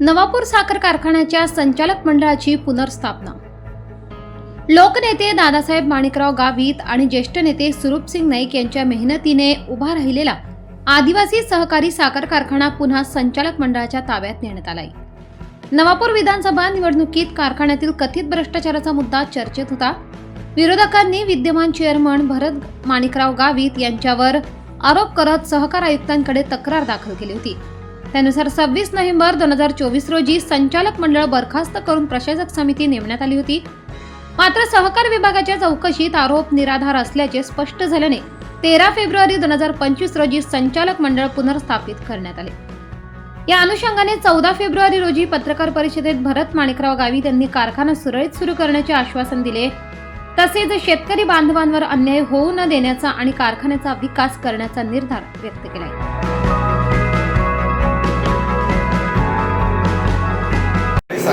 नवापूर साखर कारखान्याच्या संचालक मंडळाची पुनर्स्थापना. लोकनेते दादासाहेब माणिकराव गावित आणि ज्येष्ठ नेते सुरूपसिंग नाईक यांच्या मेहनतीने उभा राहिलेला आदिवासी सहकारी साखर कारखाना पुन्हा संचालक मंडळाच्या ताब्यात नेण्यात आलाय. नवापूर विधानसभा निवडणुकीत कारखान्यातील कथित भ्रष्टाचाराचा मुद्दा चर्चेत होता. विरोधकांनी विद्यमान चेअरमन भरत माणिकराव गावित यांच्यावर आरोप करत सहकार आयुक्तांकडे तक्रार दाखल केली होती. त्यानुसार सव्वीस नोव्हेंबर दोन हजार चोवीस रोजी संचालक मंडळ बरखास्त करून प्रशासक समिती नेमण्यात आली होती. मात्र सहकार विभागाच्या चौकशीत आरोप निराधार असल्याचे स्पष्ट झाल्याने तेरा फेब्रुवारी दोन हजार पंचवीस रोजी संचालक मंडळ पुनर्स्थापित करण्यात आले. या अनुषंगाने चौदा फेब्रुवारी रोजी पत्रकार परिषदेत भरत माणिकराव गावित यांनी कारखाना सुरळीत सुरू करण्याचे आश्वासन दिले. तसेच शेतकरी बांधवांवर अन्याय होऊ न देण्याचा आणि कारखान्याचा विकास करण्याचा निर्धार व्यक्त केलाय.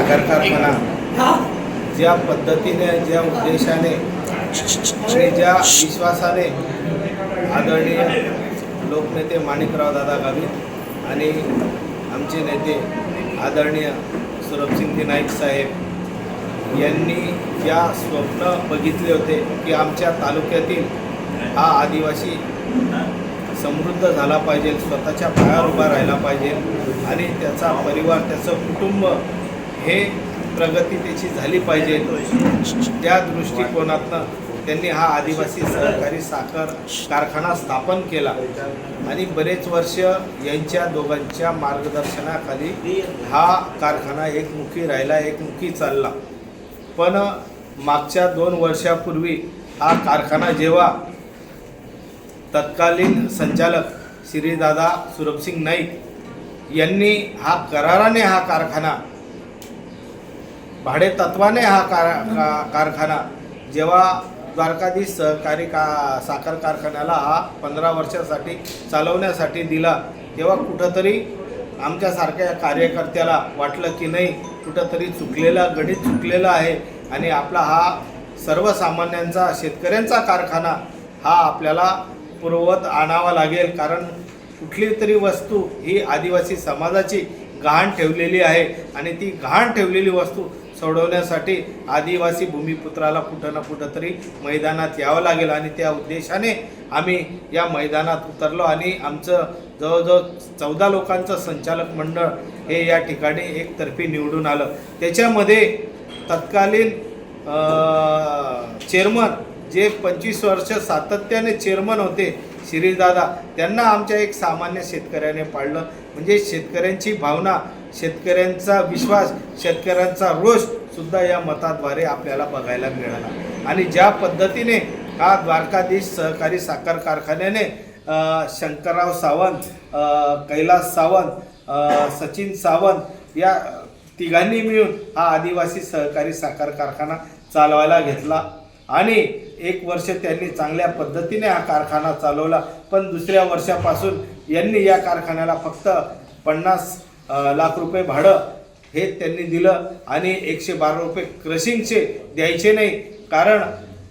कारखाना ज्या पद्धतीने ज्या उद्देशाने आणि ज्या विश्वासाने आदरणीय लोकनेते माणिकराव दादा गावित आणि आमचे नेते आदरणीय सुरभसिंगजी नाईक साहेब यांनी ज्या स्वप्न बघितले होते की आमच्या तालुक्यातील हा आदिवासी समृद्ध झाला पाहिजे स्वतःच्या पायावर उभा राहिला पाहिजे आणि त्याचा परिवार त्याचं कुटुंब हे प्रगती त्याची झाली पाहिजे. त्या दृष्टिकोनातनं त्यांनी हा आदिवासी सहकारी साखर कारखाना स्थापन केला. आणि बरेच वर्ष यांच्या दोघांच्या मार्गदर्शनाखाली हा कारखाना एकमुखी राहिला एकमुखी चालला. पण मागच्या दोन वर्षापूर्वी हा कारखाना जेव्हा तत्कालीन संचालक श्रीदादा सुरभसिंग नाईक यांनी हा कराराने हा कारखाना भाडे तत्वाने हा कार का- कारखाना जेव्हा द्वारकाधीश सहकारी का साखर कारखान्याला हा पंधरा वर्षासाठी चालवण्यासाठी दिला तेव्हा कुठंतरी आमच्यासारख्या कार्यकर्त्याला वाटलं की नाही कुठंतरी चुकलेला गणित चुकलेला आहे आणि आपला हा सर्वसामान्यांचा शेतकऱ्यांचा कारखाना हा आपल्याला पूर्ववत आणावा लागेल. कारण कुठली तरी वस्तू ही आदिवासी समाजाची गहाण ठेवलेली आहे आणि ती गहाण ठेवलेली वस्तू सोडवण्यासाठी आदिवासी भूमिपुत्राला कुठं ना कुठं तरी मैदानात यावं लागेल आणि त्या उद्देशाने आम्ही या मैदानात उतरलो आणि आमचं जवळजवळ चौदा लोकांचं संचालक मंडळ हे या ठिकाणी एकतर्फी निवडून आलं. त्याच्यामध्ये तत्कालीन चेअरमन जे पंचवीस वर्ष सातत्याने चेअरमन होते श्रीदादा त्यांना आमच्या एक सामान्य शेतकऱ्याने पाळलं. म्हणजे शेतकऱ्यांची भावना शेतकऱ्यांचा विश्वास शेतकऱ्यांचा रोष सुद्धा या मताद्वारे आपल्याला बघायला मिळाला. आणि ज्या पद्धतीने हा द्वारकाधीश सहकारी साखर कारखान्याने शंकरराव सावंत कैलास सावंत सचिन सावंत या तिघांनी मिळून हा आदिवासी सहकारी साखर कारखाना चालवायला घेतला. आणि एक वर्ष त्यांनी चांगल्या पद्धतीने हा कारखाना चालवला. पण दुसऱ्या वर्षापासून यांनी या कारखान्याला फक्त पन्नास लाख रुपये भाडं हे त्यांनी दिलं आणि एकशे बारा रुपये क्रशिंगचे द्यायचे नाही. कारण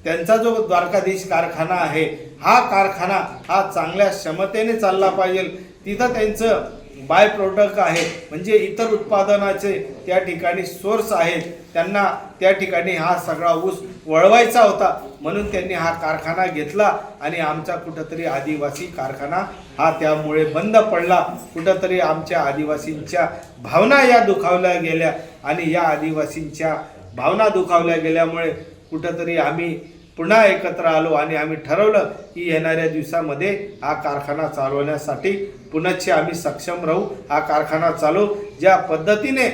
त्यांचा जो द्वारकाधीश कारखाना आहे हा कारखाना हा चांगल्या क्षमतेने चालला पाहिजे. तिथं त्यांचं बाय प्रोडक्ट आहे म्हणजे इतर उत्पादनाचे त्या ठिकाणी सोर्स आहेत त्यांना त्या ठिकाणी हा सगळा ऊस वळवायचा होता म्हणून त्यांनी हा कारखाना घेतला आणि आमचा कुठंतरी आदिवासी कारखाना हा त्यामुळे बंद पडला. कुठंतरी आमच्या आदिवासींच्या भावना या दुखावल्या गेल्या आणि या आदिवासींच्या भावना दुखावल्या गेल्यामुळे कुठंतरी आम्ही पुन्हा एकत्र आलो आणि आम्ही ठरवलं की येणाऱ्या दिवसामध्ये हा कारखाना चालवण्यासाठी पुनश्च आम्ही सक्षम राहू. हा कारखाना चालवू ज्या पद्धतीने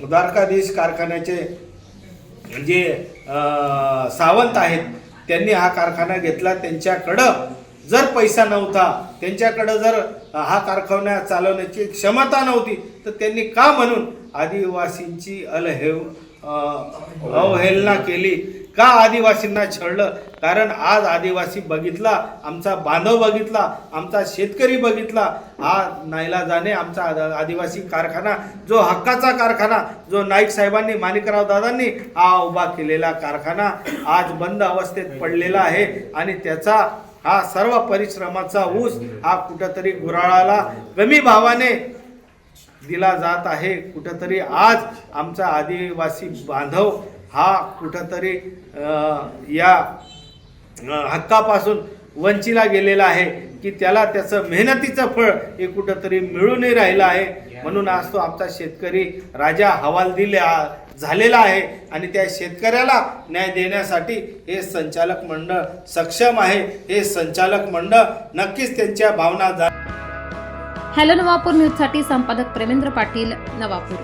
द्वारकाधीश कारखान्याचे जे सावंत आहेत त्यांनी हा कारखाना घेतला. त्यांच्याकडं जर पैसा नव्हता त्यांच्याकडं जर हा कारखाना चालवण्याची क्षमता नव्हती तर त्यांनी का म्हणून आदिवासींची अलहेव अवहेलना केली? का आदिवासींना छळलं? कारण आज आदिवासी बघितला आमचा बांधव बघितला आमचा शेतकरी बघितला. हा नाईला जाणे आमचा आदिवासी कारखाना जो हक्काचा कारखाना जो नाईक साहेबांनी माणिकराव दादांनी हा उभा केलेला कारखाना आज बंद अवस्थेत पडलेला आहे. आणि त्याचा हा सर्व परिश्रमाचा ऊस हा कुठंतरी गुराळाला कमी भावाने दिला जात आहे. कुठंतरी आज आमचा आदिवासी बांधव हा कुठंतरी या हक्कापासून वंचिला गेलेला आहे की त्याला त्याचं मेहनतीचं फळ हे कुठंतरी मिळूनही राहिलं आहे. म्हणून आज तो आमचा शेतकरी राजा हवालदिल आ- झालेला आहे आणि त्या शेतकऱ्याला न्याय देण्यासाठी हे संचालक मंडळ सक्षम आहे. हे संचालक मंडळ नक्कीच त्यांच्या भावना जा हॅलो नवापूर न्यूजसाठी संपादक प्रेमेंद्र पाटील नवापूर.